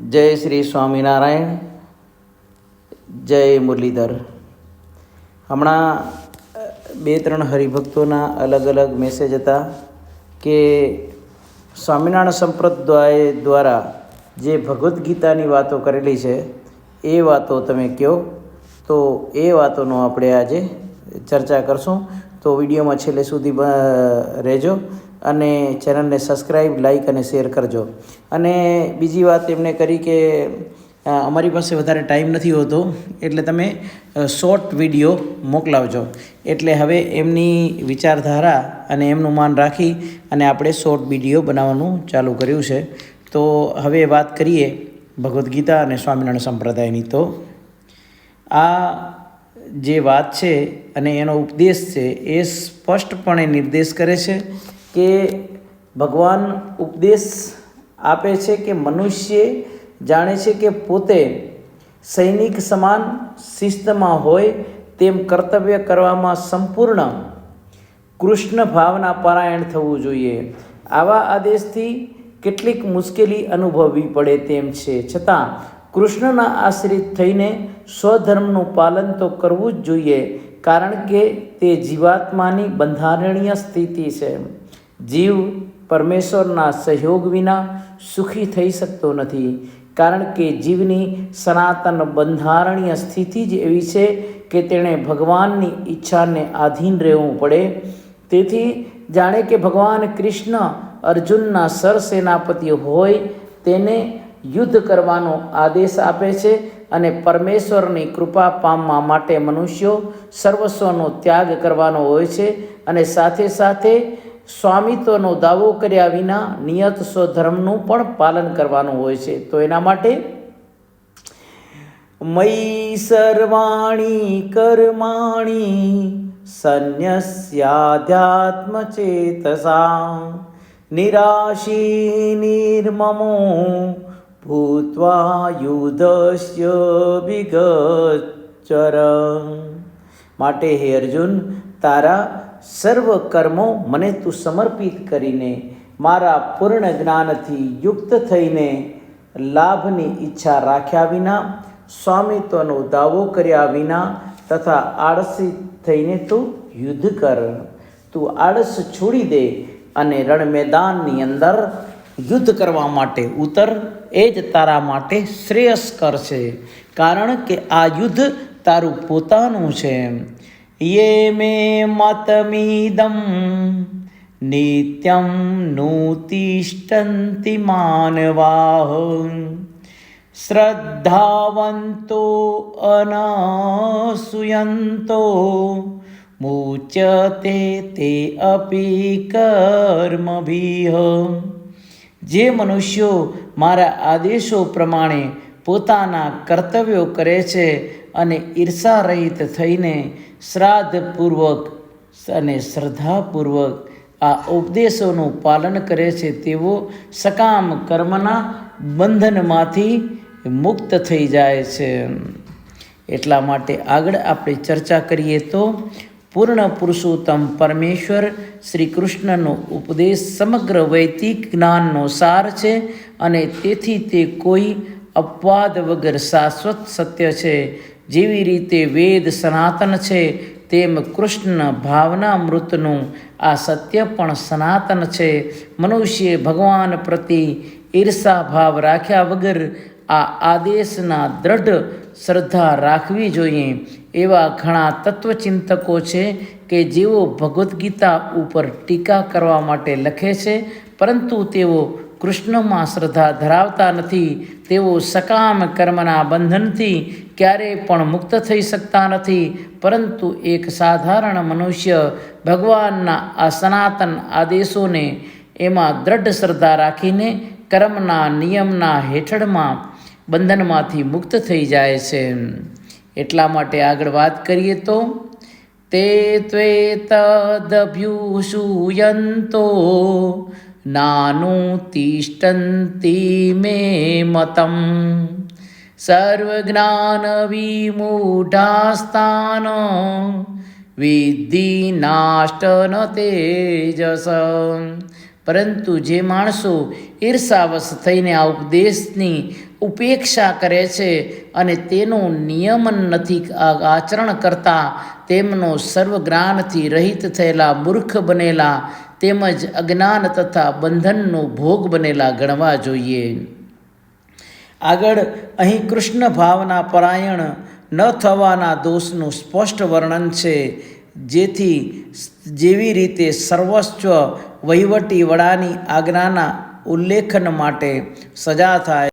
જય શ્રી સ્વામિનારાયણ, જય મુરલીધર. હમણાં બે ત્રણ હરિભક્તોના અલગ અલગ મેસેજ હતા કે સ્વામિનારાયણ સંપ્રદાય દ્વારા જે ભગવદ્ ગીતાની વાતો કરેલી છે, એ વાતો તમે કહો તો એ વાતોનો આપણે આજે ચર્ચા કરશું. તો વિડીયોમાં છેલ્લે સુધી રહેજો. અને ચેનલને સબસ્ક્રાઈબ લાઈક અને શેર કરજો. અને બીજી વાત એમણે કરી કે અમારી પાસે વધારે ટાઈમ નથી હોતો, એટલે તમે શોર્ટ વીડિયો મોકલાવજો. એટલે હવે એમની વિચારધારા અને એમનું માન રાખી અને આપણે શોર્ટ વીડિયો બનાવવાનું ચાલુ કર્યું છે. તો હવે વાત કરીએ ભગવદ્ ગીતા અને સ્વામિનારાયણ સંપ્રદાયની. તો આ જે વાત છે અને એનો ઉપદેશ છે એ સ્પષ્ટપણે નિર્દેશ કરે છે કે ભગવાન ઉપદેશ આપે છે કે મનુષ્ય જાણે છે કે પોતે સૈનિક સમાન શિસ્તમાં હોય તેમ કર્તવ્ય કરવામાં સંપૂર્ણ કૃષ્ણ ભાવના પારાયણ થવું જોઈએ. આવા આદેશથી કેટલીક મુશ્કેલી અનુભવવી પડે તેમ છે. છતાં કૃષ્ણના આશ્રિત થઈને સ્વધર્મનું પાલન તો કરવું જ જોઈએ, કારણ કે તે જીવાત્માની બંધારણીય સ્થિતિ છે. જીવ પરમેશ્વરના સહયોગ વિના સુખી થઈ શકતો નથી. કારણ કે જીવની સનાતન બંધારણીય સ્થિતિ જ એવી છે કે તેણે ભગવાનની ઈચ્છાને આધીન રહેવું પડે. તેથી જાણે કે ભગવાન કૃષ્ણ અર્જુનના સરસેનાપતિ હોય તેને યુદ્ધ કરવાનો આદેશ આપે છે અને પરમેશ્વરની કૃપા પામવા માટે મનુષ્યો સર્વસ્વનો ત્યાગ કરવાનો હોય છે અને સાથે સાથે સ્વામિત્વનો દાવો કર્યા વિના નિયત સ્વધર્મનું પણ પાલન કરવાનું હોય છે. તો એના માટે મયી સર્વાણી કર્માણી, સંન્યસ્યાધ્યાત્મચેતસા, નિરાશી નિર્મમો, ભૂત્વા યુધસ્ય વિગચર માટે હે અર્જુન, તારા સર્વ કર્મો મને તું સમર્પિત કરીને મારા પૂર્ણ જ્ઞાનથી યુક્ત થઈને લાભની ઈચ્છા રાખ્યા વિના સ્વામિત્વનો દાવો કર્યા વિના તથા આળસી થઈને તું યુદ્ધ કર. તું આળસ છોડી દે અને રણ મેદાનની અંદર યુદ્ધ કરવા માટે ઉતર. એ જ તારા માટે શ્રેયસ્કર છે. કારણ કે આ યુદ્ધ તારું પોતાનું છે. યે મે મતમીદમ નિત્યમ નૂતિષ્ઠન્તિ માનવાહ શ્રદ્ધાવંતો અનાસુયંતો મુચ્યતે તે અપી જે મનુષ્યો મારા આદેશો પ્રમાણે પોતાના કર્તવ્યો કરે છે અને ઈર્ષારહિત થઈને શ્રાદ્ધપૂર્વક અને શ્રદ્ધાપૂર્વક આ ઉપદેશોનું પાલન કરે છે, તેઓ સકામ કર્મના બંધનમાંથી મુક્ત થઈ જાય છે. એટલા માટે આગળ આપણે ચર્ચા કરીએ તો, પૂર્ણ પુરુષોત્તમ પરમેશ્વર શ્રી કૃષ્ણનો ઉપદેશ સમગ્ર વૈદિક જ્ઞાનનો સાર છે અને તેથી તે કોઈ અપવાદ વગર શાશ્વત સત્ય છે. જેવી રીતે વેદ સનાતન છે, તેમ કૃષ્ણ ભાવનામૃતનું આ સત્ય પણ સનાતન છે. મનુષ્ય ભગવાન પ્રતિ ઈર્ષા ભાવ રાખ્યા વગર આ આદેશના દ્રઢ શ્રદ્ધા રાખવી જોઈએ. એવા ઘણા તત્વચિંતકો છે કે જેઓ ભગવદ્ ગીતા ઉપર ટીકા કરવા માટે લખે છે, પરંતુ તેઓ કૃષ્ણમાં શ્રદ્ધા ધરાવતા નથી. તેઓ સકામ કર્મના બંધનથી ક્યારેય પણ મુક્ત થઈ શકતા નથી, પરંતુ એક સાધારણ મનુષ્ય ભગવાનના આ સનાતન આદેશોને એમાં દ્રઢ શ્રદ્ધા રાખીને કર્મના નિયમના હેઠળમાં બંધનમાંથી મુક્ત થઈ જાય છે. એટલા માટે આગળ વાત કરીએ તો, તે ત્વે તદભ્યુષુયંતો નાનું તિષ્ઠન્તિ મે મતમ. વિમૂઢાસ્તાન વિદ્ધિ નાષ્ટન તેજસ પરંતુ જે માણસો ઈર્ષાવશ થઈને આ ઉપદેશની ઉપેક્ષા કરે છે અને તેનું નિયમન નથી આચરણ કરતા, તેમનો સર્વજ્ઞાનથી રહિત થયેલા મૂર્ખ બનેલા તેમજ અજ્ઞાન તથા બંધનનો ભોગ બનેલા ગણવા જોઈએ. આગળ અહીં કૃષ્ણ ભાવના પરાયણ ન થવાના દોષનું સ્પષ્ટ વર્ણન છે, જેથી જેવી રીતે સર્વસ્વ વહીવટી વડાની આજ્ઞાના ઉલ્લેખન માટે સજા થાય.